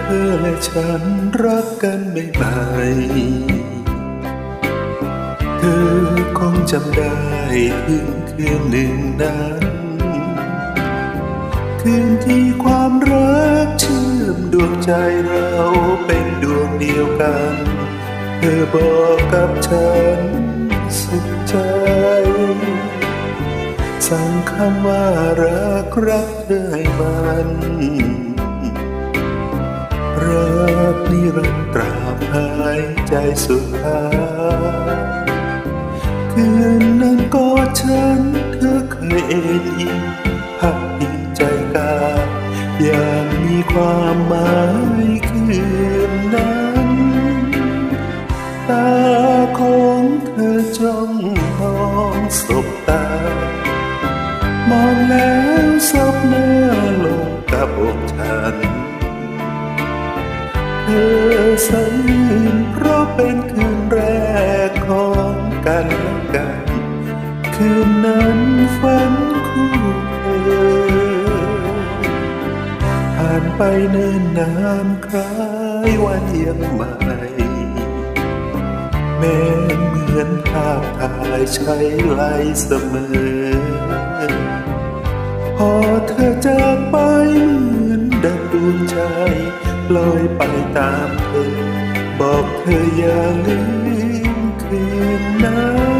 เธอและฉันรักกันไม่ไหมเธอคงจำได้ถึงคืนหนึ่งนั้น คืนที่ความรักเชื่อมดวงใจเราเป็นดวงเดียวกัน เธอบอกกับฉันสุขใจ สั่งคำว่ารักรักเธอให้มัน สุดท้ายคืนนั้นก็ฉันเธอเคยเอ็นอิงพักพิงใจกาอย่างมีความหมายคืนนั้นตาของเธอจ้องมองสบตามองแล้วซบหน้าลงกับอกฉันเธอ สังเพราะเป็นคืนแรกของกันและกัน คืนนั้นฝันคู่เธอผ่านไปเนิ่นนานคล้ายวันยังใหม่แม้เหมือนภาพถ่ายใช้ไลเสมอ พอเธอจาก ลอยไปตามเธอ บอกเธออย่าลืมคืนนั้น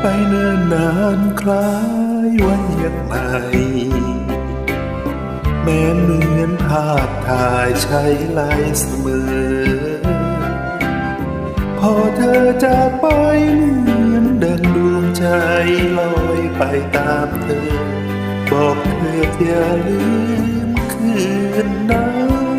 ไปเนิ่นนานคล้ายวันยังใหม่แม้เหมือนภาพถ่ายใช้ลายเสมอ พอเธอจากไปเหมือนดังดวงใจลอยไปตามเธอ บอกเธออย่าลืมคืนนั้น